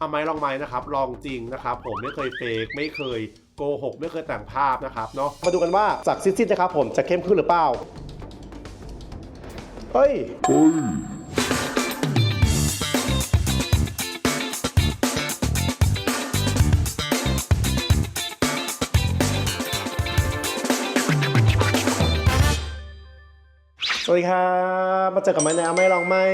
เอาไม้ลองไม้นะครับ ลองจริงนะครับ ผมไม่เคยเฟกไม่เคยโกหกไม่เคยแต่งภาพนะครับเนาะมาดูกันว่าจากซิดๆนะครับผมจะเข้มขึ้นหรือเปล่าเฮ้ย วัสดีครับมาเจอกับไม้แนวไม่ลองไม่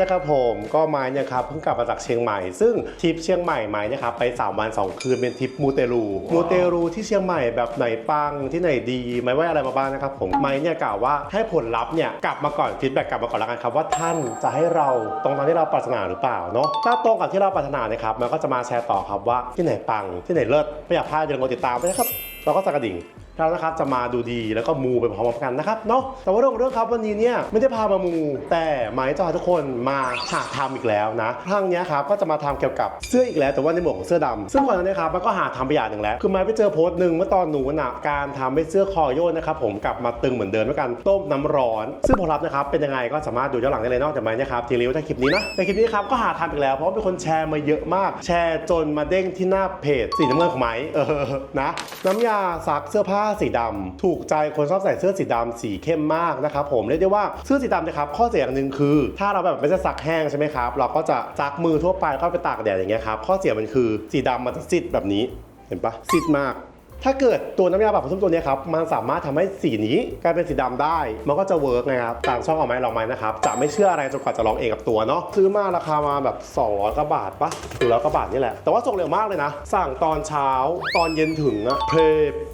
นะครับผมก็ไม้เนี่ยครับเพิ่งกลับมาจากเชียงใหม่ ซึ่งทริปเชียงใหม่ไม้เนี่ยครับไป 3 วัน 2 คืนเป็นทริปมูเตลูมูเตลูที่เชียงใหม่แบบไหนปังที่ไหนดีไม้ว่าอะไรมาบ้างนะครับผมไม้เนี่ยกล่าวว่าให้ผลลัพธ์เนี่ยกลับมาก่อนฟีดแบ็กกลับมาก่อนแล้วกันครับว่าท่านจะให้เราตรงตามที่เราปรารถนาหรือเปล่าเนาะถ้าตรงกับที่เราปรารถนาเนะครับมันก็จะมาแชร์ต่อครับว่าที่ไหนปังที่ไหนเลิศไม่อยากพลาดอย่าลืมกดติดตามไปนะครับเราก็สั่นกระดิ่ง เรานะครับจะมาดูดีแล้วก็มูไปพร้อมๆกันนะครับเนาะแต่ว่าเรื่องของเรื่องครับวันนี้เนี่ยไม่ได้พามามู แต่หมายจะพาทุกคนมาหาทำอีกแล้วนะครั้งนี้ครับก็จะมาทำเกี่ยวกับเสื้ออีกแล้ว แต่ว่าในหมวดของเสื้อดำซึ่งก่อนหน้านี้ครับมันก็หาทำไปอย่างหนึ่งแล้ว คือมาไปเจอโพสต์หนึ่งเมื่อตอนหนูนะการทำให้เสื้อคอโยนนะครับผมกลับมาตึงเหมือนเดิมด้วยกันต้มน้ำร้อน ซึ่งผลลัพธ์นะครับเป็นยังไงก็สามารถดูย้อนหลังได้เลยนอกจากไม้นะครับทีรีวิวในคลิปนี้นะในคลิปนี้ครับก็หาทำอีกแล้วเพราะว่ามีคนแชร์มาเยอะมาก แชร์จนมาเด้งที่หน้าเพจสีน้ำเงินของไม้เออนะน้ำยาซักเสื้อผ้าสีดำถูกใจคนชอบใส่เสื้อสีดำสีเข้มมากนะครับผมเรียกได้ว่าเสื้อสีดำนะครับข้อเสียอย่างหนึ่งคือ ถ้าเราแบบไม่ได้ซักแห้งใช่ไหมครับเราก็จะซักมือทั่วไปก็ไปตากแดดอย่างเงี้ยครับข้อเสียมันคือสีดำมันจะซิดแบบนี้เห็นปะซิดมาก ถ้าเกิดตัวน้ำยาปรับผ้านุ่มตัวนี้ครับมันสามารถทำให้สีนี้กลายเป็นสีดำได้ มันก็จะเวิร์กนะครับต่างช่องเอาไหมลองไหมนะครับจะไม่เชื่ออะไรจนกว่าจะลองเองกับตัวเนาะซื้อมาราคามาแบบ200กว่าบาทปะหรือแล้วก็บาทนี่แหละ แต่ว่าส่งเร็วมากเลยนะ สั่งตอนเช้าตอนเย็นถึงอะเพ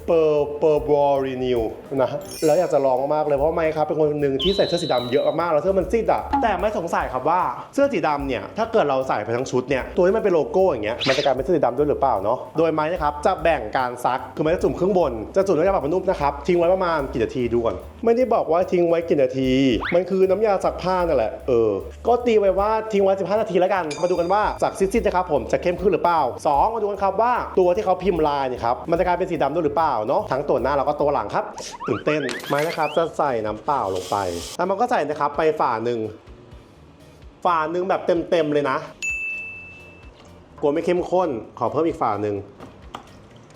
เปอร์เปอร์บอรีนิวนะแล้วอยากจะลองมากๆเลยเพราะไม่ครับเป็นคนหนึ่งที่ใส่เสื้อสีดำเยอะมากๆแล้วเสื้อมันซีดอะแต่ไม่สงสัยครับว่าเสื้อสีดำเนี่ยถ้าเกิดเราใส่ไปทั้งชุดเนี่ยตัวที่มันเป็นโลโก้อย่างเงี้ยมันจะกลายเป็นเสื้อสีดำด้วยหรือเปล่าเนาะโดยไม้นะครับจะแบ่งการซักคือไม้จะจุ่มครึ่งบน จะจุ่มน้ำยาปรับผ้านุ่มนะครับ ทิ้งไว้ประมาณกี่นาทีดูก่อน ไม่ได้บอกว่าทิ้งไว้กี่นาที มันคือน้ำยาซักผ้านั่นแหละ เออ ก็ตีไว้ว่าทิ้งไว้ 15 นาทีแล้วกัน มาดูกันว่าจากซิดๆนะครับผมจะเข้มขึ้นหรือเปล่าสองมาดูกันครับว่าตัวที่เขาพิมพ์ลายเนี่ยครับ มันจะกลายเป็นสีดำด้วยหรือเปล่าเนาะ ทั้งตัวหน้าแล้วก็ตัวหลังครับ ตื่นเต้นไม้นะครับ จะใส่น้ำเปล่าลงไป แล้วมันก็ใส่นะครับไปฝาหนึ่งฝาหนึ่งแบบเต็มๆเลยนะกลัวไม่เข้มข้น ขอเพิ่มอีกฝาหนึ่ง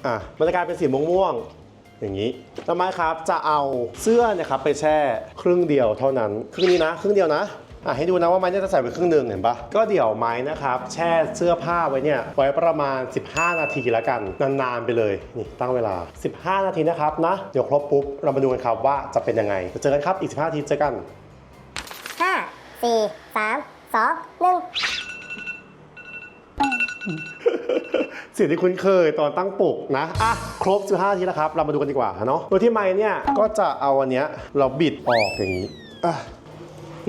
อะมันจะกลายเป็นสีม่วงๆอย่างนี้ต่อมาครับจะเอาเสื้อเนะครับไปแช่ครึ่งเดียวเท่านั้น ครึ่งนี้นะ ครึ่งเดียวนะอะให้ดูนะว่าไม้เนี่ยจะใส่ไปครึ่งหนึ่งเห็นปะก็เดี๋ยวไม้นะครับ แช่เสื้อผ้าไว้เนี่ยไว้ประมาณ 15 นาทีแล้วกัน นานๆไปเลยนี่ตั้งเวลา 15 นาทีนะครับนะเดี๋ยวครบปุ๊บเรามาดูกันครับว่าจะเป็นยังไงเจอกันครับอีก 15 นาทีเจอกันห้าสี่สามสองหนึ่ง เสียงที่คุ้นเคยตอนตั้งปลุกนะ อะ ครบ 15นาทีแล้วครับ เรามาดูกันดีกว่าเนาะโดยที่ไม้เนี่ย ก็จะเอาอันเนี้ยเราบิดออกอย่างนี้อะ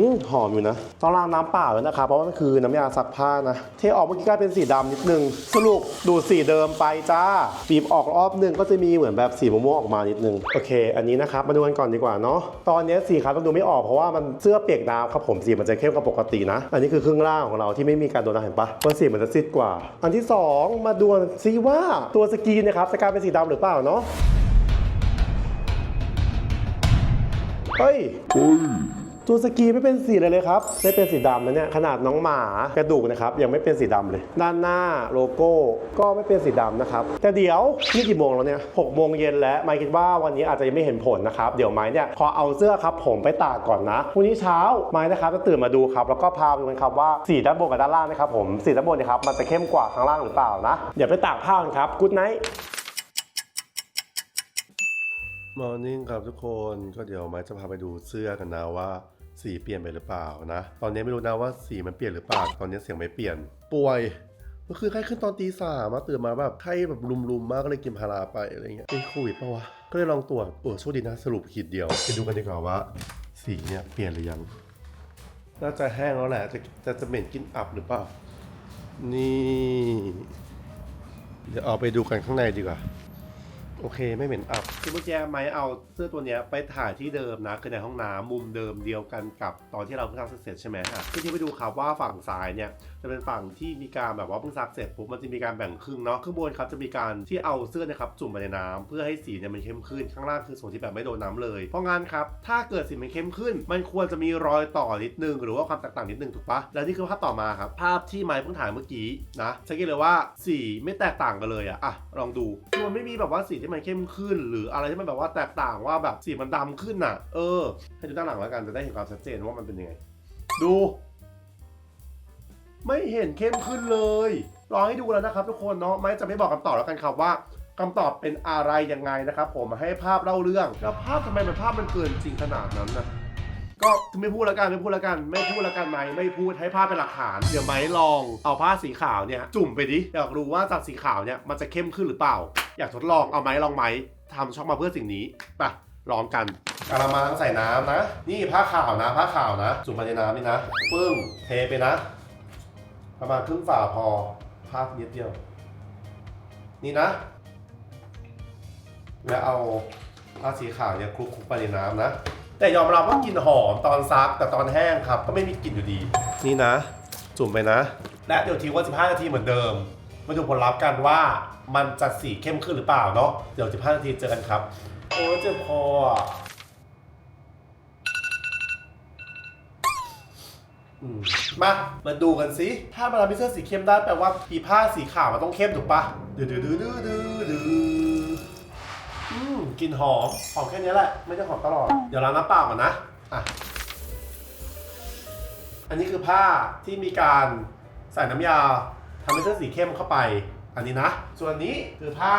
อืมหอมอยู่นะต้องล้างน้ำเปล่าแล้วนะครับเพราะว่ามันคือน้ำยาซักผ้านะ เทออกเมื่อกี้กลายเป็นสีดำนิดนึง สรุปดูดสีเดิมไปจ้าบีบออกรอบหนึ่งก็จะมีเหมือนแบบสีม่วงออกมานิดนึง โอเค อันนี้นะครับ มาดูกันก่อนดีกว่าเนาะ ตอนนี้สีครับต้องดูไม่ออกเพราะว่ามันเสื้อเปียกน้ำครับผมสีมันจะเข้มกว่าปกตินะ อันนี้คือครึ่งล่างของเราที่ไม่มีการโดนน้ำเห็นปะว่าสีมันจะซีดกว่า อันที่สองมาดูซิว่าตัวสกีนนะครับจะกลายเป็นสีดำหรือเปล่าเนาะเฮ้ย ตัวสกีไม่เป็นสีเลยเลยครับไม่เป็นสีดำนะเนี่ยขนาดน้องหมากระดูกนะครับยังไม่เป็นสีดำเลย ด้านหน้าโลโก้ก็ไม่เป็นสีดำนะครับแต่เดี๋ยวนี่กี่โมงแล้วเนี่ยหกโมงเย็นแล้วไมค์คิดว่าวันนี้อาจจะยังไม่เห็นผลนะครับเดี๋ยวไม้เนี่ยขอเอาเสื้อครับผมไปตากก่อนนะพรุ่งนี้เช้าไม้นะครับจะตื่นมาดูครับแล้วก็พาไปดูกันครับว่าสีด้านบนกับด้านล่างนะครับผมสีด้านบนเนะครับมันจะเข้มกว่าข้างล่างหรือเปล่านะเดี๋ยวไปตากผ้ากันครับกู๊ดไนท์มอร์นิ่งครับทุกคนก็เดี๋ยวไม้จะพาไปดูเสื้อกันนะว่า สีเปลี่ยนไปหรือเปล่านะ ตอนนี้ไม่รู้นะว่าสีมันเปลี่ยนหรือเปล่า ตอนนี้เสียงไม่เปลี่ยน ป่วยเมื่อคืนไข้ขึ้นตอนตีสามมาตื่นมาแบบไข้แบบรุมๆมากก็เลยกินพาราไปอะไรเงี้ยเป็นโควิดปะวะ ก็เลยลองตรวจโอ้โชคดีนะสรุปขีดเดียว ไปดูกันดีกว่าว่า สีเนี่ยเปลี่ยนหรือยัง น่าจะแห้งแล้วแหละ จะจะจะเหม็นกินอับหรือเปล่า นี่ เดี๋ยวเอาไปดูกันข้างในดีกว่า โอเคไม่เหม็นอับคือเมื่อกี้ไม้เอาเสื้อตัวเนี้ยไปถ่ายที่เดิมนะคือในห้องน้ำมุมเดิมเดียวกันกับตอนที่เราเพิ่งซักเสร็จใช่ไหมอะที่ที่ไปดูครับว่าฝั่งซ้ายเนี่ยจะเป็นฝั่งที่มีการแบบว่าเพิ่งซักเสร็จปุ๊บมันจะมีการแบ่งครึ่งเนาะข้างบนครับจะมีการที่เอาเสื้อเนะครับจุ่มไปในน้ำเพื่อให้สีเนี่ยมันเข้มขึ้นข้างล่างคือส่วนที่แบบไม่โดนน้ำเลย เพราะงั้นครับถ้าเกิดสีมันเข้มขึ้น มันควรจะมีรอยต่อนิดนึงหรือว่าความแตกต่างนิดนึงถูกปะแล้วนี่คือภาพต่อมาครับภาพที่ไม้เพิ่งถ่ายเมื่อกี้นะสังเกตเลยว่าสีไม่แตกต่างกันเลยอะอะลองดูคือมันไม่มีแบบว่าสีที่มันเข้มขึ้น หรืออะไรที่มันแบบว่าแตกต่างว่าแบบสีมันดำขึ้นน่ะ เออ ให้ดูด้านหลังแล้วกันจะได้เห็นความชัดเจนว่ามันเป็นยังไง ดู ไม่เห็นเข้มขึ้นเลยรองให้ดูแล้วนะครับทุกคนเนาะไม่จะไม่บอกคำตอบแล้วกันครับว่าคำตอบเป็นอะไรยังไงนะครับผมให้ภาพเล่าเรื่อง แล้วภาพทำไมมันภาพมันเกินจริงขนาดนั้นนะก็ไม่พูดแล้วกันไม่พูดแล้วกัน ไม่พูดแล้วกันไหมไม่พูดให้ภาพเป็นหลักฐาน เดี๋ยวไหมลองเอาผ้าสีขาวเนี่ย จุ่มไปดิอยากรู้ว่าจากสีขาวเนี่ยมันจะเข้มขึ้นหรือเปล่า อยากทดลองเอาไหมลองไหมทำช่องมาเพื่อสิ่งนี้ไปลองกันกระมังใส่น้ำนะ นี่ผ้าขาวนะ ผ้าขาวนะจุ่มไปในน้ำนี่นะปึ้งเทไปนะ ประมาณครึ่งฝ่าพอภาพนิดเดียว นี่นะ แล้วเอาผ้าสีขาวเนี่ยคลุกๆไปในน้ำนะ แต่ยอมรับว่ากลิ่นหอมตอนซักแต่ตอนแห้งครับ ก็ไม่มีกลิ่นอยู่ดี นี่นะ จุ่มไปนะ และเดี๋ยวทิ้งไว่า15 นาทีเหมือนเดิม มาดูผลลัพธ์กันว่า มันจะสีเข้มขึ้นหรือเปล่าเนาะเดี๋ยว 15 นาทีเจอกันครับ โอ้เจ็บคออะอืมมา มาดูกันสิ ถ้ามันทำให้เสื้อสีเข้มได้แปลว่าอีผ้าสีขาวมันต้องเข้มถูกปะดื้อดื้อดื้อดื้อดื้อดื้อ อืมกลิ่นหอม หอมแค่นี้แหละ ไม่ได้หอมตลอด เดี๋ยวล้างน้ำเปล่าก่อนนะ อะ อันนี้คือผ้าที่มีการใส่น้ำยาทำให้เสื้อสีเข้มเข้าไป อันนี้นะ ส่วนนี้คือผ้า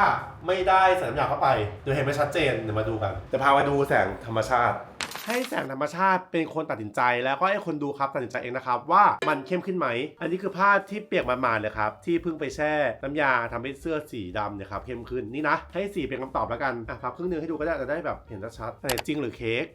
ไม่ได้ใส่น้ำยาเข้าไปเดี๋ยวเห็นไม่ชัดเจนเดี๋ยวมาดูกันจะพามาดูแสงธรรมชาติ ให้แสงธรรมชาติเป็นคนตัดสินใจแล้วก็ให้คนดูครับตัดสินใจเองนะครับว่ามันเข้มขึ้นไหม อันนี้คือผ้าที่เปียกมาๆเลยครับที่เพิ่งไปแช่น้ำยาทำให้เสื้อสีดำเนี่ยครับเข้มขึ้นนี่นะ ให้สีเป็นคำตอบแล้วกันอะพับครึ่งหนึงให้ดูก็ได้จะได้แบบเห็นชัดๆแต่จริงหรือเค้ก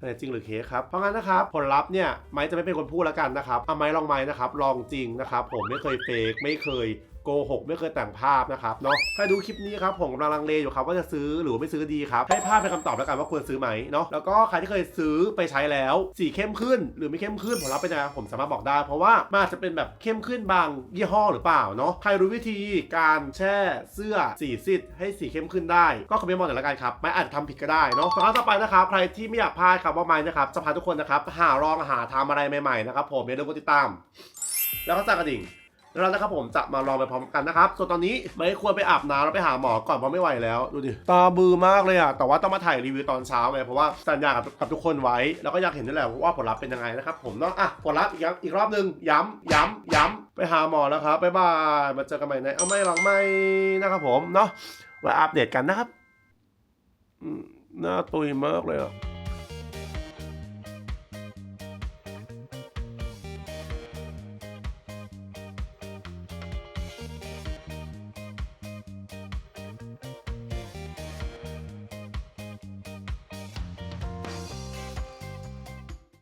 แต่จริงหรือเค้กครับ เพราะงั้นนะครับผลลัพธ์เนี่ยไม้จะไม่เป็นคนพูดแล้วกันนะครับเอาไม้ลองไม้นะครับลองจริงนะครับผมไม่เคยเฟกไม่เคย โกหกไม่เคยแต่งภาพนะครับเนาะใครดูคลิปนี้ครับผมกำลังลังเลอยู่ครับว่าจะซื้อหรือไม่ซื้อดีครับให้ภาพเป็นคำตอบแล้วกันว่าควรซื้อไหมเนาะแล้วก็ใครที่เคยซื้อไปใช้แล้วสีเข้มขึ้น หรือไม่เข้มขึ้นผลลัพธ์เป็นยังไงผมสามารถบอกได้ เพราะว่ามันอาจจะเป็นแบบเข้มขึ้นบางยี่ห้อหรือเปล่าเนาะใครรู้วิธีการแช่เสื้อสีซิดให้สีเข้มขึ้นได้ ก็คอมเมนต์มาหน่อยละกันครับไม่อาจทำผิดก็ได้เนาะสำหรับต่อไปนะครับใครที่ไม่อยากพลาดครับว่าไม้นะครับจะพาทุกคนนะครับหาลองหาทำอะไรใหม่ๆนะครับผมอย่าลืมกดติดตาม แล้วก็สั่งกระดิ่ง แล้วนะครับผมจะมาลองไปพร้อมกันนะครับ ส่วนตอนนี้ไม่ควรไปอาบน้ำแล้วไปหาหมอก่อนเพราะไม่ไหวแล้วดูดิตาบือมากเลยอะแต่ว่าต้องมาถ่ายรีวิวตอนเช้าไงเพราะว่าสัญญากับกับทุกคนไว้ แล้วก็อยากเห็นนี่แหละว่าผลลัพธ์เป็นยังไงนะครับผมเนาะอะผลลัพธ์อีกอีกรอบหนึ่งย้ำย้ำย้ำไปหาหมอแล้วครับบ๊ายบายมาเจอกันใหม่ในเอาไม่หลังไม่นะครับผมเนาะไว้อัปเดตกันนะครับหน้าตุยมากเลยอะ